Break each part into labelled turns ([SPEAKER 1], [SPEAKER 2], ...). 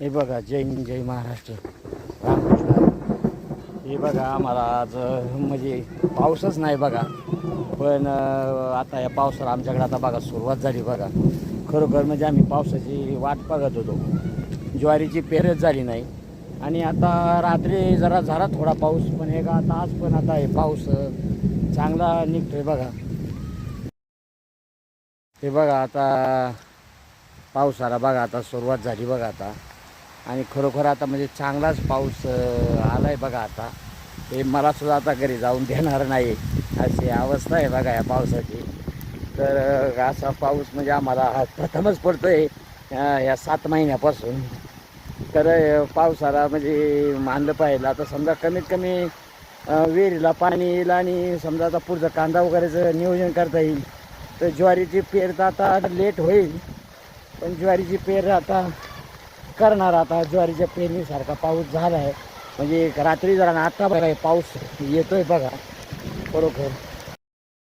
[SPEAKER 1] हे बघा जय हिंद जय महाराष्ट्र. रामकृष्ण. हे बघा आम्हाला आज म्हणजे पाऊसच नाही बघा. पण आता या पावसाला आमच्याकडे आता बघा सुरुवात झाली बघा. खरोखर म्हणजे आम्ही पावसाची वाट बघत होतो. ज्वारीची पेरच झाली नाही. आणि आता रात्री जरा झाला थोडा पाऊस पण हे का आता आज पण आता हे पाऊस चांगला निघतोय बघा. हे बघा आता पावसाला बघा आता सुरुवात झाली बघा आता. आणि खरोखर आता म्हणजे चांगलाच पाऊस आला आहे बघा आता. हे मलासुद्धा आता घरी जाऊन देणार नाही अशी अवस्था आहे बघा या पावसाची. तर असा पाऊस म्हणजे आम्हाला हा प्रथमच पडतो आहे या सात महिन्यापासून. तर पावसाला म्हणजे मानलं पाहिजे आता समजा कमीत कमी विहिरीला पाणी येईल आणि समजा आता पुढचं कांदा वगैरेचं नियोजन करता येईल. तर ज्वारीची पेर तर आता लेट होईल पण ज्वारीची पेर आता करणार आता ज्वारीच्या पेरणीसारखा पाऊस झाला आहे म्हणजे रात्री जरा आता बघा हे पाऊस येतोय बघा. बरोबर.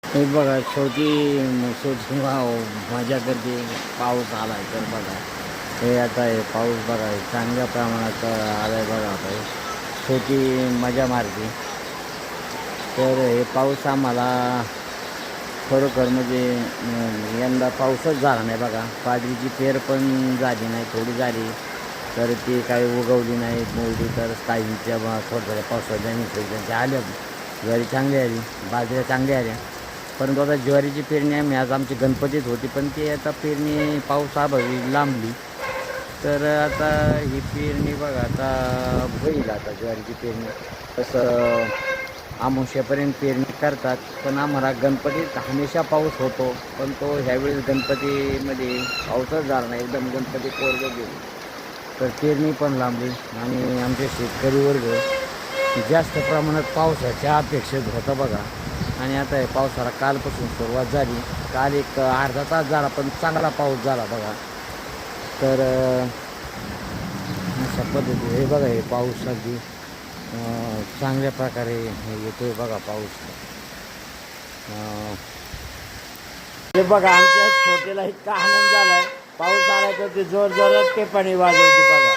[SPEAKER 1] हे बघा शेवटी शेवटी मजा करते पाऊस आलाय तर बघा. हे आता हे पाऊस बघा चांगल्या प्रमाणात आलाय बघा आता. शेवटी मजा मारते. तर हे पाऊस आम्हाला खरोखर म्हणजे यंदा पाऊसच झाला नाही बघा. बाजरीची पेर पण झाली नाही थोडी झाली. तर ती काही उगवली नाही मोडली तर काहींच्या ब- थोड्या थोड्या पावसाच्या त्यांच्या आल्या. ज्वारी चांगली आली बाजऱ्या चांगल्या आल्या. परंतु आता ज्वारीची पेरणी आम्ही आज आमची गणपतीत होती पण ती आता पेरणी पाऊस अभावी लांबली. तर आता ही पेरणी बघा आता होईल आता ज्वारीची पेरणी. तसं आमोशापर्यंत पेरणी करतात पण आम्हाला गणपतीत हमेशा पाऊस होतो पण तो ह्यावेळेस गणपतीमध्ये पाऊसच झाला नाही एकदम गणपती कोरडे गेले. तर पेरणी पण लांबली आणि आमचे शेतकरी वर्ग जास्त प्रमाणात पावसाच्या अपेक्षित होतं बघा. आणि आता हे पावसाला कालपासून सुरुवात झाली. काल एक अर्धा तास झाला पण चांगला पाऊस झाला बघा. तर अशा पद्धती हे बघा हे पाऊस अगदी चांगल्या प्रकारे हे येतोय बघा पाऊस. हे बघा आमच्या छोटेला इतका आनंद झालाय. पाऊस आला तर ते जोर जोरात ते पाणी वाजवते बघा.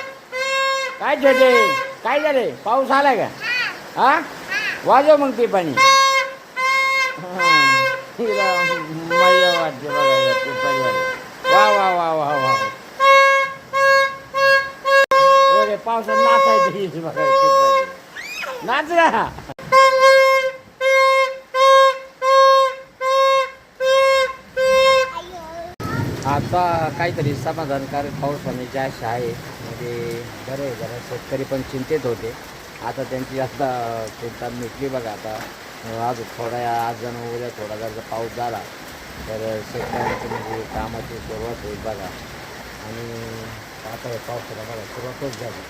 [SPEAKER 1] काय छोटे काय झाले? पाऊस आला का? हा? वाजव मग ते पाणी हा, मजा वाटते बघायला ते पाणी वा वा वा वा वा अरे पावसात नाचायचं हीच बघा नाच ना. आता काहीतरी समाधानकारक पाऊस होण्याची आशा आहे म्हणजे बरं आहे जरा शेतकरी पण चिंतेत होते. आता त्यांची आता चिंता मिटली बघा आता. आज थोडा थोड्या आज जण उद्या थोडा जर पाऊस झाला तर शेतकऱ्यांची म्हणजे कामाची सुरुवात होईल बघा. आणि आता हे पावसाला बघा सुरुवातच झाली.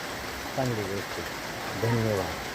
[SPEAKER 1] चांगली गोष्ट. धन्यवाद.